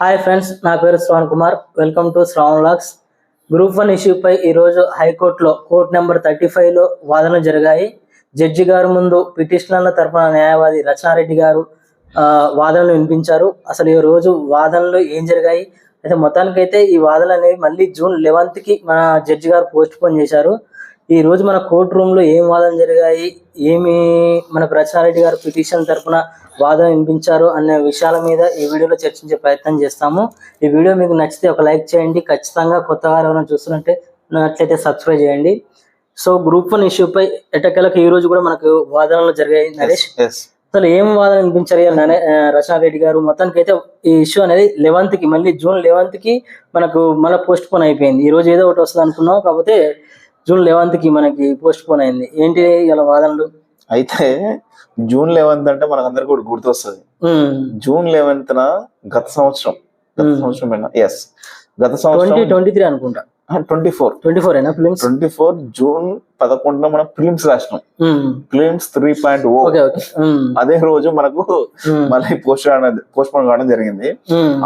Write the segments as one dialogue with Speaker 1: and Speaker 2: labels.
Speaker 1: Hi friends నా పేరు Shravan Kumar. Welcome to Shravan లాక్స్ గ్రూప్ వన్ ఇష్యూపై ఈరోజు హైకోర్టులో కోర్టు నెంబర్ థర్టీ ఫైవ్లో వాదనలు జరిగాయి. జడ్జి గారు ముందు పిటిషనర్ల తరపున న్యాయవాది రచనారెడ్డి గారు వాదనలు వినిపించారు. అసలు ఈ రోజు వాదనలు ఏం జరిగాయి? అయితే మొత్తానికైతే ఈ వాదనలు అనేవి మళ్ళీ జూన్ లెవెన్త్కి మన జడ్జి గారు పోస్ట్ పోన్ చేశారు. ఈ రోజు మన కోర్టు రూమ్లో ఏం వాదనలు జరిగాయి? ఏమి మనకు రచనారెడ్డి గారు పిటిషన్ తరపున వాదన వినిపించారు అనే విషయాల మీద ఈ వీడియోలో చర్చించే ప్రయత్నం చేస్తాము. ఈ వీడియో మీకు నచ్చితే ఒక లైక్ చేయండి. ఖచ్చితంగా కొత్తగా ఎవరైనా చూస్తున్నట్టే నట్లయితే సబ్స్క్రైబ్ చేయండి. సో గ్రూప్ వన్ ఇష్యూపై ఎటకెలకు ఈ రోజు కూడా మనకు వాదనలు జరిగాయి నరేష్? అసలు ఏం వాదన నరే- ఆ, రచనారెడ్డి గారు? మొత్తానికి అయితే ఈ ఇష్యూ అనేది లెవెన్త్కి మళ్ళీ జూన్ లెవెన్త్కి మనకు మళ్ళీ పోస్ట్ పోన్ అయిపోయింది. ఈ రోజు ఏదో ఒకటి వస్తుంది అనుకున్నాం కాకపోతే జూన్ లెవెన్త్కి మనకి పోస్ట్ పోన్ అయింది. ఏంటి ఇలా వాదనలు?
Speaker 2: అయితే జూన్ లెవెన్త్ అంటే మనకందరికి కూడా గుర్తొస్తుంది. జూన్ లెవెన్త్ న గత సంవత్సరం గత. సంవత్సరం ఎస్ గత
Speaker 1: ట్వంటీ
Speaker 2: సంవత్సరం
Speaker 1: ట్వంటీ త్రీ అనుకుంటా.
Speaker 2: ట్వంటీ ఫోర్
Speaker 1: ట్వంటీ ఫోర్ అయినా ఫిలిమ్స్
Speaker 2: ట్వంటీ ఫోర్ జూన్ పదకొండున మనం ఫిలిమ్స్ రాసినాం. ఫిలిమ్స్ త్రీ పాయింట్ ఓ అదే రోజు మనకు మళ్ళీ పోస్ట్ పోస్ట్ పోన్ కావడం జరిగింది.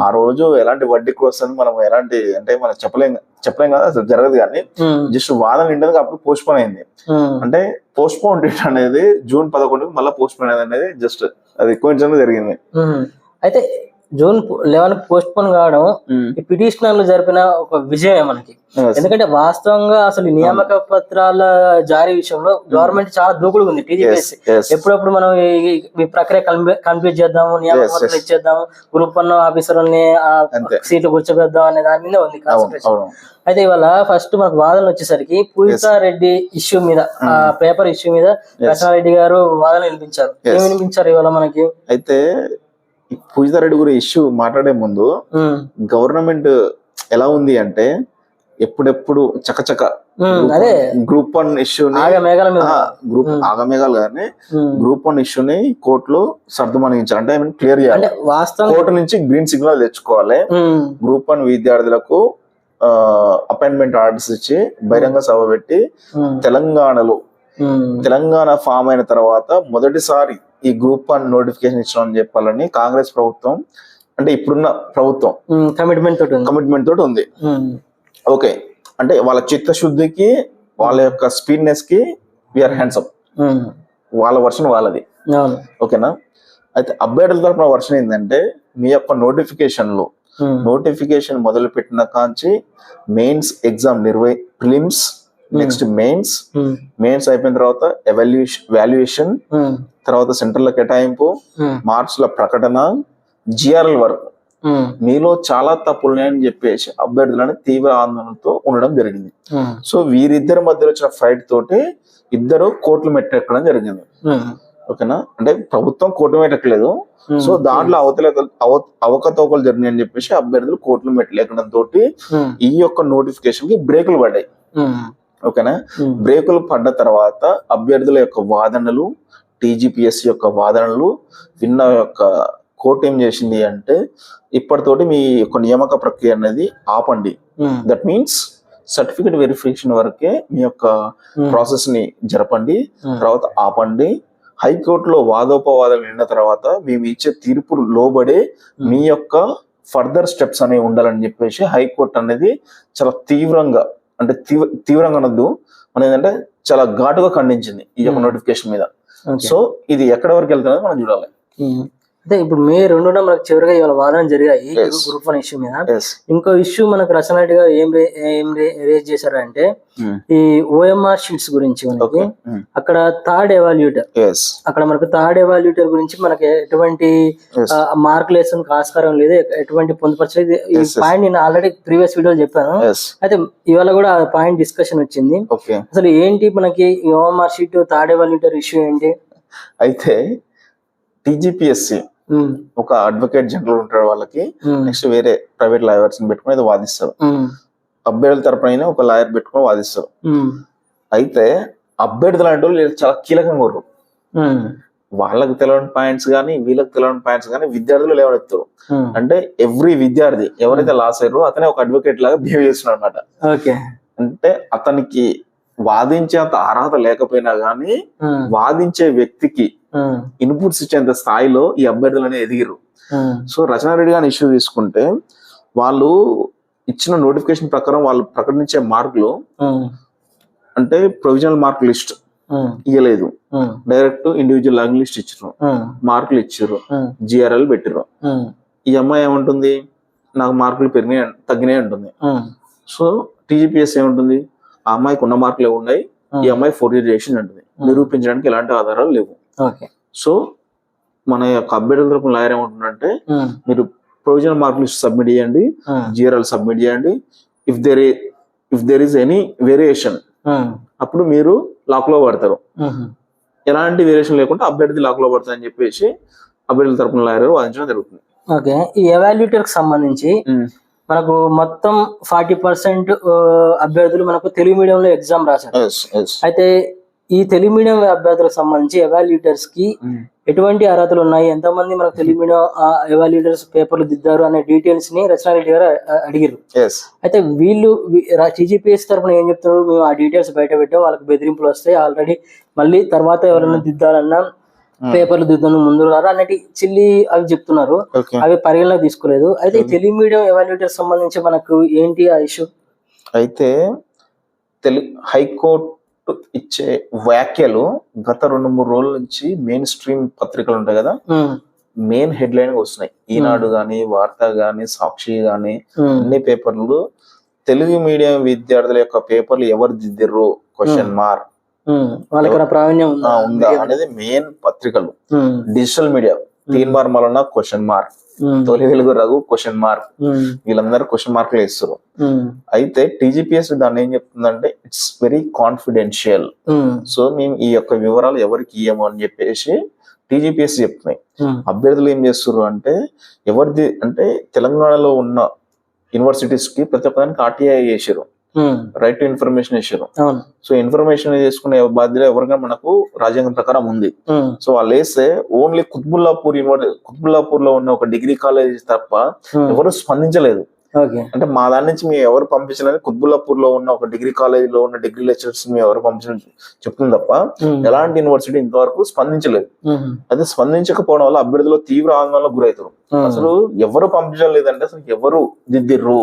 Speaker 2: ఆ రోజు ఎలాంటి వడ్డీ వస్తుంది మనం ఎలాంటి అంటే మనం చెప్పలేం చెప్పలేం కదా అసలు జరగదు కానీ జస్ట్ వాదన నిండదు అప్పుడు పోస్ట్ పోన్ అయింది అంటే పోస్ట్ పోన్ డేట్ అనేది జూన్ పదకొండుకి మళ్ళీ పోస్ట్ పోన్ అనేది అనేది జస్ట్ అది ఎక్కువ జరిగింది.
Speaker 1: అయితే జూన్ లెవెన్ పోస్ట్ పోన్ కావడం ఈ పిటిషనర్లు జరిపిన ఒక విజయమే మనకి. ఎందుకంటే వాస్తవంగా అసలు నియామక పత్రాల జారీ విషయంలో గవర్నమెంట్ చాలా దూకుడుగా ఉంది. TGPSC
Speaker 2: yes.
Speaker 1: ఎప్పుడప్పుడు మనం ఈ- ప్రక్రియ కంప్లీట్ చేద్దాము నియామక పత్రాలు. ఇచ్చేద్దాము గ్రూప్ వన్ ఆఫీసర్లని ఆ. సీట్లు కూర్చోబెద్దాం అనే దాని మీద ఉంది కాన్సన్ట్రేషన్. అయితే ఇవాళ ఫస్ట్ మనకు వాదనలు వచ్చేసరికి పూజితా రెడ్డి ఇష్యూ మీద ఆ పేపర్ ఇష్యూ మీద రచనారెడ్డి గారు వాదన వినిపించారు. ఏం వినిపించారు ఇవాళ మనకి?
Speaker 2: అయితే ఈ పూజితా రెడ్డి గురి ఇష్యూ మాట్లాడే ముందు గవర్నమెంట్ ఎలా ఉంది అంటే ఎప్పుడెప్పుడు చకచక గ్రూప్ వన్ ఇష్యూని
Speaker 1: మీద.
Speaker 2: గ్రూప్ ఆగమేఘాలు కానీ గ్రూప్ వన్ ఇష్యూని కోర్టులో సర్దుమణించారు అంటే క్లియర్ చేయాలి. కోర్టు నుంచి గ్రీన్ సిగ్నల్ తెచ్చుకోవాలి. గ్రూప్ వన్ విద్యార్థులకు అపాయింట్మెంట్ ఆర్డర్స్ ఇచ్చి బహిరంగ సభ పెట్టి తెలంగాణలో తెలంగాణ ఫామ్ అయిన తర్వాత మొదటిసారి ఈ గ్రూప్ వన్ నోటిఫికేషన్ ఇచ్చడం చెప్పాలని కాంగ్రెస్ ప్రభుత్వం అంటే ఇప్పుడున్న ప్రభుత్వం
Speaker 1: కమిట్మెంట్ తోటి ఉంది.
Speaker 2: కమిట్మెంట్ తోటి ఉంది. ఓకే అంటే వాళ్ళ చిత్తశుద్ధికి వాళ్ళ యొక్క స్పీడ్నెస్కి విఆర్ హ్యాండ్సప్
Speaker 1: ఉమ్,
Speaker 2: వాళ్ళ వర్షన్ వాళ్ళది. ఓకేనా అయితే అభ్యర్థుల తరపున వర్షన్ ఏంటంటే మీ యొక్క
Speaker 1: నోటిఫికేషన్లో
Speaker 2: నోటిఫికేషన్ మొదలు పెట్టిన కాంచి మెయిన్స్ ఎగ్జామ్ నిర్వహి ప్రిలిమ్స్ నెక్స్ట్ మెయిన్స్ మెయిన్స్ అయిపోయిన తర్వాత వాల్యుయేషన్
Speaker 1: ఉమ్,
Speaker 2: తర్వాత సెంటర్ల కేటాయింపు.
Speaker 1: ఉమ్,
Speaker 2: మార్క్స్ల ప్రకటన. జిఆర్ఎల్ వరకు.
Speaker 1: ఉమ్,
Speaker 2: మీలో చాలా తప్పులు ఉన్నాయని చెప్పేసి అభ్యర్థులను తీవ్ర ఆందోళనతో ఉండడం జరిగింది. సో వీరిద్దరి మధ్యలో వచ్చిన ఫైట్ తోటి ఇద్దరు కోర్టులు మెట్టెక్కడం జరిగింది. ఓకేనా? అంటే ప్రభుత్వం కోర్టు మెట్టలేదు సో దాంట్లో అవతల అవ- అవకతవకలు జరిగినాయి అని చెప్పేసి అభ్యర్థులు కోర్టులు మెట్టలేకడం తోటి ఈ యొక్క నోటిఫికేషన్కి బ్రేకులు పడ్డాయి. ఓకేనా? బ్రేకులు పడ్డ తర్వాత అభ్యర్థుల యొక్క వాదనలు టీజీపీఎస్ యొక్క వాదనలు విన్న యొక్క కోర్టు ఏం చేసింది అంటే ఇప్పటితోటి మీ యొక్క నియామక ప్రక్రియ అనేది ఆపండి. దట్ మీన్స్ సర్టిఫికేట్ వెరిఫికేషన్ వరకే మీ యొక్క ప్రాసెస్ని జరపండి తర్వాత ఆపండి. హైకోర్టులో వాదోపవాదాలు విన్న తర్వాత మేము ఇచ్చే తీర్పులు లోబడే మీ యొక్క ఫర్దర్ స్టెప్స్ అనేవి ఉండాలని చెప్పేసి హైకోర్టు అనేది చాలా తీవ్రంగా అంటే తీవ్ర తీవ్రంగా అనొద్దు మన ఏంటంటే చాలా ఘాటుగా ఖండించింది ఈ యొక్క
Speaker 1: Hmm.
Speaker 2: నోటిఫికేషన్ మీద
Speaker 1: ఓకే.
Speaker 2: సో ఇది ఎక్కడ వరకు వెళ్తున్నది మనం చూడాలి
Speaker 1: ఉమ్. అంటే ఇప్పుడు మే రెండున మనకు చివరిగా ఇవాళ వాదన జరిగాయి. గ్రూప్ వన్ ఇష్యూ మీద. ఇంకో ఇష్యూ మనకు రచనారెడ్డి గారు ఏం ఏం రేజ్ చేశారంటే ఈ ఓఎంఆర్ షీట్స్ గురించి మనకి
Speaker 2: ఓకే
Speaker 1: అక్కడ థర్డ్ ఎవాల్యూటర్ అక్కడ మనకు థర్డ్ ఎవాల్యూటర్ గురించి మనకి ఎటువంటి
Speaker 2: ఎస్
Speaker 1: మార్క్ వేసానికి ఆస్కారం లేదు. ఎటువంటి పొందుపరచలేదు. ఈ. పాయింట్ నేను ఆల్రెడీ ప్రీవియస్ వీడియో చెప్పాను. అయితే ఇవాళ కూడా ఆ పాయింట్ డిస్కషన్ వచ్చింది. అసలు ఏంటి మనకి OMR sheet third evaluator issue ఏంటి?
Speaker 2: అయితే టీజీపీఎస్సి ఒక అడ్వకేట్ జనరల్ ఉంటాడు వాళ్ళకి నెక్స్ట్ వేరే ప్రైవేట్ లాయర్స్ పెట్టుకుని ఏదో వాదిస్తారు. అభ్యర్థుల తరపున ఒక లాయర్ పెట్టుకుని వాదిస్తారు. అయితే అభ్యర్థులు అంటే వాళ్ళు చాలా కీలకంగా
Speaker 1: ఉమ్,
Speaker 2: వాళ్ళకి తెలియని పాయింట్స్ కానీ వీళ్ళకి తెలియని పాయింట్స్ కానీ విద్యార్థులు లేవనెత్తారు. అంటే ఎవ్రీ విద్యార్థి ఎవరైతే లాస్ అయ్యారో అతనే ఒక అడ్వకేట్ లాగా బిహేవ్ చేస్తున్నాడు అనమాట
Speaker 1: ఓకే.
Speaker 2: అంటే అతనికి వాదించే అంత అర్హత లేకపోయినా గానీ వాదించే వ్యక్తికి ఇన్పుట్స్ ఇచ్చేంత స్థాయిలో ఈ అభ్యర్థులు అనేది ఎదిగిరు సో రచనారెడ్డి గారిని ఇష్యూ తీసుకుంటే వాళ్ళు ఇచ్చిన నోటిఫికేషన్ ప్రకారం వాళ్ళు ప్రకటించే మార్కులు అంటే provisional mark list
Speaker 1: um,
Speaker 2: direct individual long list ఇచ్చారు మార్కులు ఇచ్చారు జిఆర్ఎల్ పెట్టిర్రు.
Speaker 1: ఉమ్,
Speaker 2: ఈ అమ్మాయి ఏమంటుంది? నాకు మార్కులు పెరిగినాయి తగ్గినాయి
Speaker 1: ఉమ్,
Speaker 2: సో టీజీపీఎస్ ఏముంటుంది? ఆ అమ్మాయికి ఉన్న మార్కులు ఉన్నాయి ఈ అమ్మాయి ఫోర్ ఇయర్ చేసింది అంటుంది. నిరూపించడానికి ఎలాంటి ఆధారాలు లేవు.
Speaker 1: ఓకే.
Speaker 2: సో మన యొక్క అభ్యర్థుల తరపున లాయర్ ఏమంటుందంటే మీరు ప్రొవిజనల్ మార్క్ లిస్ట్ సబ్మిట్ చేయండి జిఆర్ఎల్ సబ్మిట్ చేయండి. If there if there is any variation అప్పుడు మీరు లాక్లో పడతారు ఎలాంటి వేరియేషన్ లేకుండా అభ్యర్థి లాక్లో పడతారు అని చెప్పేసి అభ్యర్థుల తరపున లాయర్ వాదించడం జరుగుతుంది.
Speaker 1: ఓకే. ఈ ఎవాల్యూటర్కి సంబంధించి మనకు మొత్తం ఫార్టీ పర్సెంట్ అభ్యర్థులు మనకు తెలుగు మీడియంలో ఎగ్జామ్ రాశారు. అయితే ఈ తెలుగు మీడియం అభ్యర్థులకు సంబంధించి ఎవాల్యూటర్స్కి
Speaker 2: Mm.
Speaker 1: ఎటువంటి అర్హతలు ఉన్నాయి ఎంతమంది మనకు తెలుగు మీడియం ఎవాల్యూటర్స్ పేపర్లు దిద్దారు అనే డీటెయిల్స్ని రచనారెడ్డి గారు అడిగారు. అయితే వీళ్ళు టీజీపీఎస్ తరఫున ఏం చెప్తున్నారు మేము ఆ డీటెయిల్స్ బయట పెట్టాం వాళ్ళకి బెదిరింపులు వస్తాయి ఆల్రెడీ మళ్ళీ తర్వాత ఎవరైనా దిద్దాలన్నా పేపర్లు దిద్దాను ముందు అన్నటి చిల్లి అవి చెప్తున్నారు. అవి పరిగణలోకి తీసుకోలేదు. అయితే తెలుగు మీడియం ఎవాల్యూటర్ సంబంధించి మనకు ఏంటి ఆ ఇష్యూ?
Speaker 2: అయితే తెలుగు హైకోర్టు ఇచ్చే వ్యాఖ్యలు గత రెండు మూడు రోజుల నుంచి మెయిన్ స్ట్రీమ్ పత్రికలు ఉంటాయి కదా? మెయిన్ హెడ్ లైన్ వస్తున్నాయి ఈనాడు గాని వార్త గాని సాక్షి గాని అన్ని పేపర్లు తెలుగు మీడియం విద్యార్థుల యొక్క పేపర్లు ఎవరు దిద్దిర్రు? క్వశ్చన్ మార్క్
Speaker 1: వాళ్ళకి ప్రావీణ్యం ఉందా?
Speaker 2: అనేది మెయిన్ పత్రికలు. డిజిటల్ మీడియా తీన్ మార్ Mallanna question mark Tholi Velugu Raghu question mark వీళ్ళందరూ క్వశ్చన్ మార్కులు ఇస్తారు
Speaker 1: ఉమ్,
Speaker 2: అయితే టీజీపీఎస్ దాన్ని ఏం చెప్తుందంటే ఇట్స్ వెరీ కాన్ఫిడెన్షియల్ సో మేము ఈ యొక్క వివరాలు ఎవరికి ఇయ్యము అని చెప్పేసి టీజీపీఎస్ చెప్తున్నాయి. అభ్యర్థులు ఏం చేస్తున్నారు అంటే ఎవరిది అంటే తెలంగాణలో ఉన్న యూనివర్సిటీస్కి ప్రతి ఒక్కదానికి ఆర్టీఐ చేసారు రైట్ టు ఇన్ఫర్మేషన్
Speaker 1: అవును.
Speaker 2: సో ఇన్ఫర్మేషన్ చేసుకునే బాధ్యత ఎవరికైనా మనకు రాజ్యాంగం ప్రకారం ఉంది. సో వాళ్ళు వేస్తే ఓన్లీ కుత్బుల్లాపూర్ యూనివర్సిటీ కుత్బుల్లాపూర్లో ఉన్న ఒక డిగ్రీ కాలేజ్ తప్ప ఎవరు స్పందించలేదు. అంటే మా దాని నుంచి మేము ఎవరు పంపించలేదు. కుత్బుల్లాపూర్లో ఉన్న ఒక డిగ్రీ కాలేజ్లో ఉన్న డిగ్రీ లెక్చరర్స్ మేము ఎవరు పంపించడం చెప్తుంది తప్ప ఎలాంటి యూనివర్సిటీ ఇంతవరకు స్పందించలేదు. అదే స్పందించకపోవడం వల్ల అభ్యర్థులు తీవ్ర ఆందోళనకు గురవుతారు. అసలు ఎవరు పంపించడం లేదంటే అసలు ఎవరు దిద్దిర్రు?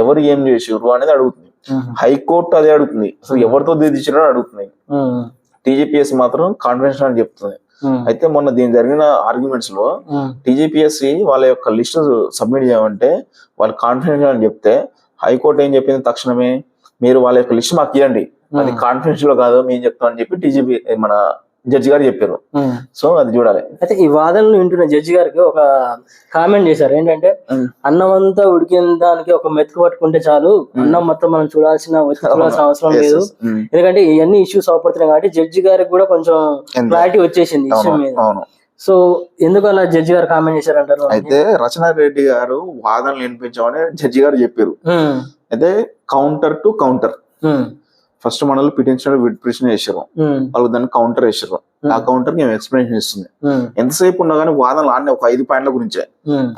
Speaker 2: ఎవరు ఏం చేసిర్రు అనేది అడుగుతుంది. హైకోర్టు అదే అడుగుతుంది. అసలు ఎవరితో దిద్దించారో అడుగుతుంది.
Speaker 1: ఉమ్,
Speaker 2: టీజీపీఎస్ మాత్రం కాన్ఫిడెన్స్ అని చెప్తుంది. అయితే మొన్న దీని జరిగిన
Speaker 1: ఆర్గ్యుమెంట్స్లో
Speaker 2: టీజీపీఎస్సి వాళ్ళ యొక్క లిస్ట్ సబ్మిట్ చేయమంటే వాళ్ళు కాన్ఫిడెన్స్ అని చెప్తే హైకోర్టు ఏం చెప్పింది తక్షణమే? మీరు వాళ్ళ యొక్క లిస్ట్ మాకు ఇవ్వండి అది కాన్ఫిడెన్స్లో కాదు మేము చెప్తాం అని చెప్పి టీజీపీ మన జడ్జి గారు చెప్పారు. సో అది చూడాలి.
Speaker 1: అయితే ఈ వాదనలు వింటున్న జడ్జి గారికి ఒక కామెంట్ చేశారు. ఏంటంటే. అన్నం అంతా ఉడికిన దానికి ఒక మెతుకు పట్టుకుంటే చాలు. అన్నం మొత్తం మనం చూడాల్సిన అవసరం లేదు. ఎందుకంటే ఇవన్నీ ఇష్యూస్ అవపడుతున్నాయి కాబట్టి జడ్జి గారికి కూడా కొంచెం? క్లారిటీ వచ్చేసింది ఇష్యూ మీద. సో ఎందుకు అలా జడ్జి గారు కామెంట్ చేశారంటారు?
Speaker 2: అయితే రచనా రెడ్డి గారు వాదనలు వినిపించామని జడ్జి గారు చెప్పారు. అయితే కౌంటర్ టు కౌంటర్ ఫస్ట్ మనల్ని పిటిషన్ పిటిషన్ చేసారు వాళ్ళు దాన్ని కౌంటర్ వేసారు ఆ కౌంటర్ మేము ఎక్స్ప్లెనేషన్ ఇస్తుంది? ఎంతసేపు ఉన్నా కానీ వాదనలు ఆడిన ఒక ఐదు పాయింట్ల గురించే.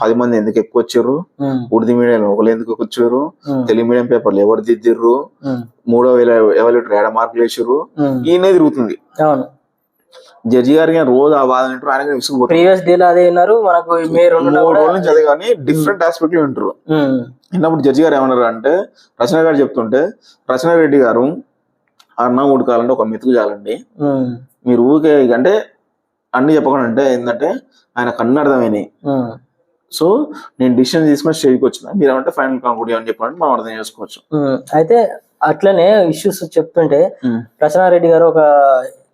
Speaker 2: పది మంది ఎందుకు ఎక్కువ వచ్చారు? ఉర్దూ మీడియం ఒకరు ఎందుకు వచ్చారు? తెలుగు మీడియం పేపర్లు ఎవరు దిద్దిర్రు? మూడో వేల ఎవరు ఏడ మార్కులు వేసారు. ఈయనే తిరుగుతుంది. జడ్జి గారికి ఆయన రోజు ఆ వాదన వింటారు? ఆయనకి విసుగుపోతారు.
Speaker 1: ప్రీవియస్ డేలో అదే విన్నారు. మనకు మే రెండు
Speaker 2: మూడు రోజుల నుంచి అదే కానీ డిఫరెంట్ ఆస్పెక్ట్ వింటారు. విన్నప్పుడు జడ్జి గారు ఏమన్నారు అంటే రచన గారు చెప్తుంటే రచన రెడ్డి గారు అన్నం ఉడకాలంటే ఒక మెతుకు చాలండి. మీరు ఊరికే అంటే అన్ని చెప్పకుండా అంటే ఏంటంటే ఆయన కన్ను అర్థమైనాయి సో నేను డిసిషన్ తీసుకుని స్టేజ్కి వచ్చిన. మీరు ఏమంటే ఫైనల్ కాంక్లూడ్ అని చెప్పండి మనం అర్థం చేసుకోవచ్చు.
Speaker 1: అయితే అట్లనే ఇష్యూస్ చెప్తుంటే రచనారెడ్డి గారు ఒక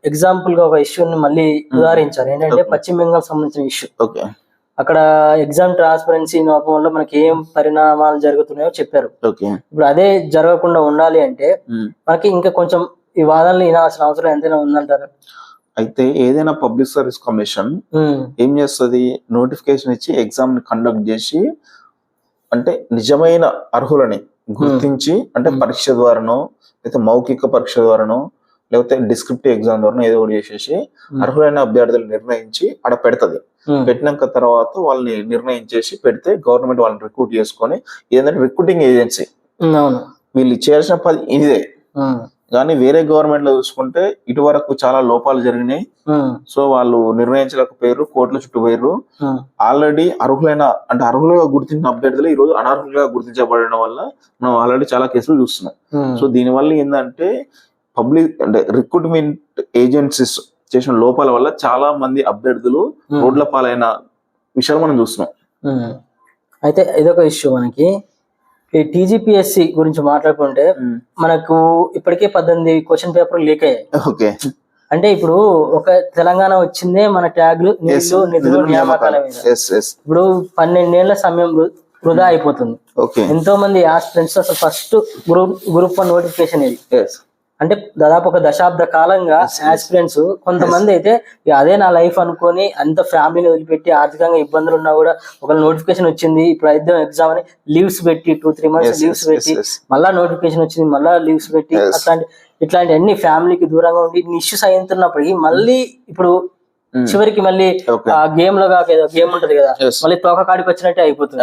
Speaker 1: ఎగ్జాంపుల్గా ఒక ఇష్యూని మళ్ళీ ఉదాహరించారు. ఏంటంటే. పశ్చిమ బెంగాల్ సంబంధించిన ఇష్యూ
Speaker 2: ఓకే.
Speaker 1: అక్కడ ఎగ్జామ్ ట్రాన్స్పరెన్సీ లోపం వల్ల మనకి ఏం పరిణామాలు జరుగుతున్నాయో చెప్పారు.
Speaker 2: ఓకే.
Speaker 1: ఇప్పుడు అదే జరగకుండా ఉండాలి అంటే మనకి ఇంకా కొంచెం ఈ వాదనలు వినాల్సిన అవసరం ఎంతైనా ఉందంటారు?
Speaker 2: అయితే ఏదైనా పబ్లిక్ సర్వీస్ కమిషన్ ఏం చేస్తుంది? నోటిఫికేషన్ ఇచ్చి ఎగ్జామ్ని కండక్ట్ చేసి అంటే నిజమైన అర్హులని గుర్తించి అంటే. పరీక్ష ద్వారానో లేకపోతే మౌఖిక పరీక్ష ద్వారానో లేకపోతే డిస్క్రిప్టివ్ ఎగ్జామ్ ద్వారా ఏదో ఒకటి చేసేసి
Speaker 1: Hmm.
Speaker 2: అర్హులైన అభ్యర్థులు నిర్ణయించి ఆడ పెడతది.
Speaker 1: ఉమ్,
Speaker 2: పెట్టినాక తర్వాత వాళ్ళని నిర్ణయించేసి పెడితే గవర్నమెంట్ వాళ్ళని రిక్రూట్ చేసుకొని ఏంటంటే రిక్రూటింగ్ ఏజెన్సీ
Speaker 1: అవును.
Speaker 2: వీళ్ళు చేయాల్సిన పని ఇదే. కానీ వేరే గవర్నమెంట్లో చూసుకుంటే ఇటువరకు చాలా లోపాలు జరిగినాయి. సో వాళ్ళు నిర్ణయించలేకపోయారు కోర్టుల చుట్టూ పోయారు ఆల్రెడీ అర్హులైన అంటే అర్హులుగా గుర్తించిన అభ్యర్థులు ఈ రోజు అనర్హులుగా గుర్తించబడడం వల్ల మనం ఆల్రెడీ చాలా కేసులు చూస్తున్నాం. సో దీనివల్ల ఏంటంటే పబ్లిక్ అంటే రిక్రూట్మెంట్ ఏజెన్సీస్ చేసిన లోపాల వల్ల చాలా మంది అభ్యర్థులు. రోడ్ల పాలైన విషయాలు మనం చూస్తున్నాం.
Speaker 1: అయితే ఇదొక ఇష్యూ మనకి. ఈ టీజీపీఎస్సి గురించి మాట్లాడుకుంటే మనకు ఇప్పటికే పద్దెనిమిది క్వశ్చన్ పేపర్ లీక్ అయ్యాయి.
Speaker 2: ఓకే.
Speaker 1: అంటే ఇప్పుడు ఒక తెలంగాణ వచ్చిందే మన ట్యాగ్లు నిధులు నిధులు నియామకాల మీద. ఇప్పుడు పన్నెండేళ్ళ సమయం వృధా అయిపోతుంది.
Speaker 2: ఓకే.
Speaker 1: ఎంతో మంది ఆస్పిరెంట్స్ అసలు first group group one notification ఇది. అంటే దాదాపు ఒక దశాబ్ద కాలంగా ఆస్పిరెంట్స్ కొంతమంది అయితే అదే నా లైఫ్ అనుకొని అంత ఫ్యామిలీని వదిలిపెట్టి ఆర్థికంగా ఇబ్బందులు ఉన్నా కూడా ఒక నోటిఫికేషన్ వచ్చింది ఇప్పుడు ఇద్దాం ఎగ్జామ్ అని లీవ్స్ పెట్టి టూ త్రీ మంత్స్ లీవ్స్ పెట్టి. మళ్ళా నోటిఫికేషన్ వచ్చింది మళ్ళా లీవ్స్ పెట్టి. అట్లాంటి ఇట్లాంటి అన్ని ఫ్యామిలీకి దూరంగా ఉండి ఇష్యూస్ అవుతున్నప్పటికీ మళ్ళీ ఇప్పుడు చివరికి మళ్ళీ. ఆ గేమ్లో కాక గేమ్ ఉంటది కదా. మళ్ళీ తోక కాడికి వచ్చినట్టే అయిపోతుంది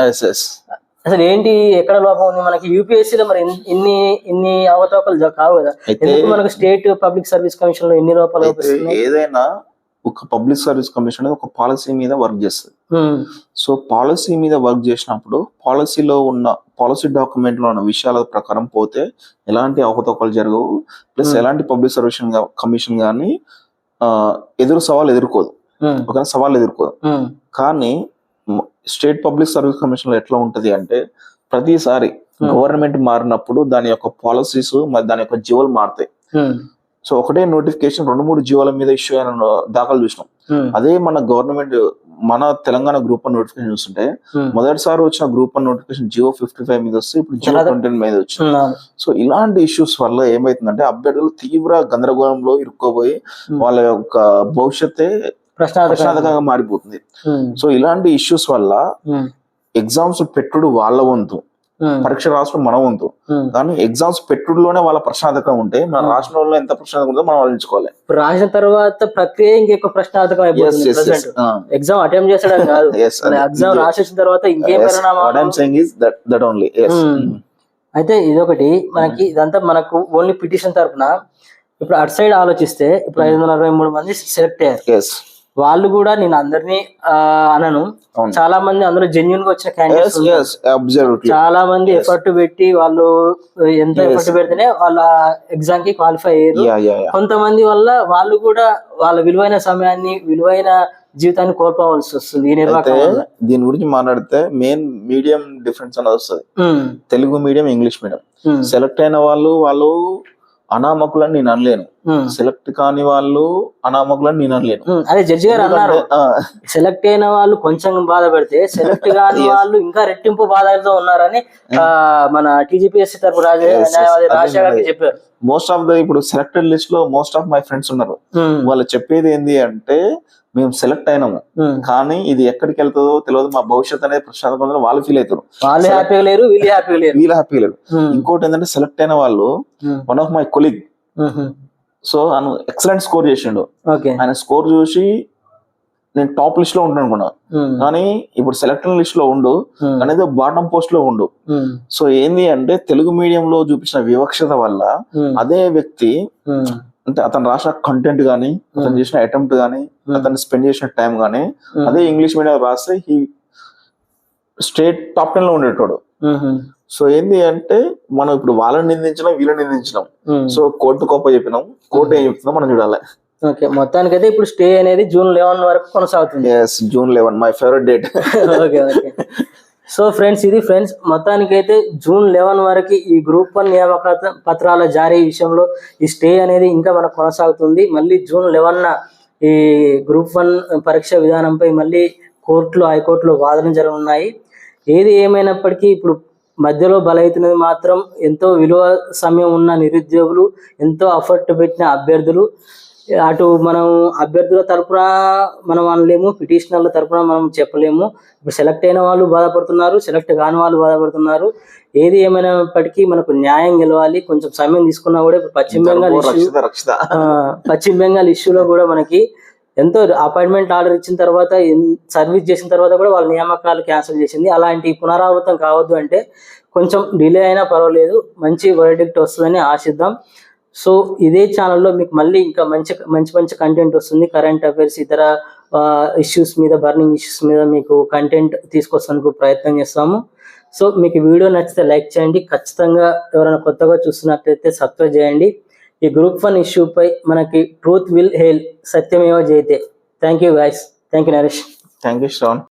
Speaker 1: అసలు ఏంటి? ఎక్కడ లోపం ఉంది? మనకి యూపీఎస్సీ లో మరి ఇన్- ఇన్ని ఇన్ని అవతవకలు కావు కదా. ఎందుకు మనకు స్టేట్ పబ్లిక్ సర్వీస్ కమిషన్లో ఎన్ని లోపాలు
Speaker 2: ఏదైనా ఒక పబ్లిక్ సర్వీస్ కమిషన్ అనేది ఒక పాలసీ మీద వర్క్ చేస్తుంది. సో పాలసీ మీద వర్క్ చేసినప్పుడు పాలసీలో ఉన్న పాలసీ డాక్యుమెంట్లో ఉన్న విషయాల ప్రకారం పోతే ఎలాంటి అవకతవకలు జరగవు. ప్లస్. ఎలాంటి పబ్లిక్ సర్వీస్ కమిషన్ కానీ ఎదురు సవాల్ ఎదుర్కోదు. ఒక సవాల్ ఎదుర్కోదు. కానీ స్టేట్ పబ్లిక్ సర్వీస్ కమిషన్లో ఎట్లా ఉంటది అంటే ప్రతిసారి
Speaker 1: Hmm.
Speaker 2: గవర్నమెంట్ మారినప్పుడు దాని యొక్క పాలసీస్ మరి దాని యొక్క జీవోలు మారుతాయి
Speaker 1: ఉమ్,
Speaker 2: సో ఒకటే నోటిఫికేషన్ రెండు మూడు జీవోల మీద ఇష్యూ అయిన దాఖలు చూసినాం
Speaker 1: ఉమ్,
Speaker 2: అదే మన గవర్నమెంట్ మన తెలంగాణ గ్రూప్ వన్ నోటిఫికేషన్ చూస్తుంటే మొదటిసారి వచ్చిన group one notification GO fifty five మీద వస్తే ఇప్పుడు జియో ట్వంటీ మీద వచ్చింది. సో ఇలాంటి ఇష్యూస్ వల్ల ఏమైతుందంటే అభ్యర్థులు తీవ్ర గందరగోళంలో ఇరుక్కోబోయి
Speaker 1: Hmm.
Speaker 2: వాళ్ళ యొక్క భవిష్యత్తే ప్రశ్నార్థకంగా మారిపోతుంది సో ఇలాంటి ఇష్యూస్ వల్ల ఎగ్జామ్స్ పెట్టుడు వాళ్ళ వంతు పరీక్ష రాసడం మన వంతు. కానీ ఎగ్జామ్స్ పెట్టుడులోనే వాళ్ళ ప్రశ్నార్థకం ఉంటే మన
Speaker 1: Hmm.
Speaker 2: రాష్ట్రంలో ఎంత ప్రశ్నార్థకం ఉందో మనం ఆలోచించుకోవాలి
Speaker 1: రాసిన తర్వాత ప్రక్రియ ఇంకెక్కువ ప్రశ్నార్థకం. ఎగ్జామ్ అటెంప్ట్ చేసడం కాదు. ఎగ్జామ్ రాసేసిన తర్వాత ఇంకేం
Speaker 2: only. Yes.
Speaker 1: Hmm. అయితే ఇదొకటి మనకి ఇదంతా మనకు ఓన్లీ పిటిషన్ తరపున ఇప్పుడు అటు సైడ్ ఆలోచిస్తే ఇప్పుడు ఐదు వందల అరవై మూడు మంది సెలెక్ట్ అయ్యారు. వాళ్ళు కూడా నేను అందరినీ అనను. చాలా మంది అందులో జెన్యున్గా వచ్చిన క్యాండిడేట్స్. చాలా మంది ఎఫర్ట్ పెట్టి వాళ్ళు ఎంత. ఎఫర్ట్ పెడితేనే వాళ్ళ ఎగ్జామ్కి క్వాలిఫై అయ్యారు. కొంతమంది వల్ల వాళ్ళు కూడా వాళ్ళ విలువైన సమయాన్ని విలువైన జీవితాన్ని కోల్పోవాల్సి వస్తుంది ఈ నిర్వాహకం
Speaker 2: దీని గురించి మాట్లాడితే మెయిన్ మీడియం డిఫరెన్స్ అనేది వస్తుంది. Telugu medium English medium select అయిన వాళ్ళు వాళ్ళు అనామకులని నేను అనలేను. సెలెక్ట్ కాని వాళ్ళు అనామకులని నేను అనలేను.
Speaker 1: అదే జడ్జి గారు అన్నారు. సెలెక్ట్ అయిన వాళ్ళు కొంచెం బాధ పెడితే సెలెక్ట్ కాని. వాళ్ళు ఇంకా రెట్టింపు బాధలతో ఉన్నారని మన టీజీపీఎస్సీ తరపు రాజశేఖర్. చెప్పారు.
Speaker 2: మోస్ట్ ఆఫ్ ద ఇప్పుడు సెలెక్టెడ్ లిస్ట్లో మోస్ట్ ఆఫ్ మై ఫ్రెండ్స్ ఉన్నారు. వాళ్ళు చెప్పేది ఏంది అంటే మేము సెలెక్ట్ అయినాము. కానీ ఇది ఎక్కడికి వెళ్తుందో తెలియదు మా భవిష్యత్ అనేది ప్రశాంతంగా వాళ్ళు ఫీల్ అవుతారు
Speaker 1: వాళ్ళు హ్యాపీగా లేరు వీళ్ళు హ్యాపీగా లేరు.
Speaker 2: వీళ్ళు హ్యాపీ లేరు. ఇంకోటి ఏంటంటే సెలెక్ట్ అయిన వాళ్ళు one of my colleague so ఆయన ఎక్సలెంట్ స్కోర్ చేసిండు. ఆయన స్కోర్ చూసి నేను టాప్ లిస్ట్లో ఉంటాను అనుకున్నా. కానీ ఇప్పుడు సెలెక్టెడ్ లిస్ట్లో ఉండు అనేది బాటం పోస్ట్లో ఉండు. సో ఏంది అంటే తెలుగు మీడియం లో చూపించిన వివక్షత వల్ల అదే వ్యక్తి అంటే అతను రాసిన కంటెంట్ గానీ అతను చేసిన అటెంప్ట్ గానీ
Speaker 1: Hmm.
Speaker 2: అతను స్పెండ్ చేసిన టైం గానీ
Speaker 1: ఉమ్,
Speaker 2: అదే ఇంగ్లీష్ మీడియం రాస్తే ఈ స్టేట్ టాప్ టెన్లో ఉండేటోడు. సో ఏంది అంటే మనం ఇప్పుడు వాళ్ళని నిందించినాం వీళ్ళని నిందించినాం. సో కోర్టు గొప్ప చెప్పినాం. కోర్టు ఏం చెప్తుందో మనం చూడాలి.
Speaker 1: ఓకే మొత్తానికైతే ఇప్పుడు స్టే అనేది జూన్ లెవెన్ వరకు కొనసాగుతుంది.
Speaker 2: June eleven my favourite date
Speaker 1: okay okay so friends ఇది ఫ్రెండ్స్ మొత్తానికైతే జూన్ లెవెన్ వరకు ఈ గ్రూప్ వన్ నియామక పత్రాల జారీ విషయంలో ఈ స్టే అనేది ఇంకా మనకు కొనసాగుతుంది. మళ్ళీ జూన్ లెవెన్ ఈ గ్రూప్ వన్ పరీక్ష విధానంపై మళ్ళీ కోర్టులో హైకోర్టులో వాదన జరగనున్నాయి. ఏది ఏమైనప్పటికీ ఇప్పుడు మధ్యలో బలైతున్నది మాత్రం ఎంతో విలువ సమయం ఉన్న నిరుద్యోగులు ఎంతో అఫర్ట్ పెట్టిన అభ్యర్థులు అటు మనం అభ్యర్థుల తరపున మనం అనలేము పిటిషనర్ల తరపున మనం చెప్పలేము. ఇప్పుడు సెలెక్ట్ అయిన వాళ్ళు బాధపడుతున్నారు సెలెక్ట్ కాని వాళ్ళు బాధపడుతున్నారు. ఏది ఏమైనప్పటికీ మనకు న్యాయం గెలవాలి. కొంచెం సమయం తీసుకున్నా కూడా ఇప్పుడు పశ్చిమ బెంగాల్ ఇష్యూ పశ్చిమ బెంగాల్ ఇష్యూలో కూడా మనకి ఎంతో అపాయింట్మెంట్ ఆర్డర్ ఇచ్చిన తర్వాత సర్వీస్ చేసిన తర్వాత కూడా వాళ్ళ నియామకాలు క్యాన్సిల్ చేసింది. అలాంటి పునరావృతం కావద్దు అంటే కొంచెం డిలే అయినా పర్వాలేదు. మంచి వర్డిక్ట్ వస్తుందని ఆశిద్దాం. సో ఇదే ఛానల్లో మీకు మళ్ళీ ఇంకా మంచి మంచి మంచి కంటెంట్ వస్తుంది. కరెంట్ అఫైర్స్ ఇతర ఇష్యూస్ మీద బర్నింగ్ ఇష్యూస్ మీద మీకు కంటెంట్ తీసుకొస్తానికి ప్రయత్నం చేస్తాము. సో మీకు వీడియో నచ్చితే లైక్ చేయండి. ఖచ్చితంగా ఎవరైనా కొత్తగా చూస్తున్నట్లయితే సబ్స్క్రైబ్ చేయండి. ఈ గ్రూప్ వన్ ఇష్యూపై మనకి ట్రూత్ విల్ హెయిల్ సత్యమేవ జైతే. Thank you guys thank you Naresh
Speaker 2: thank you Shravan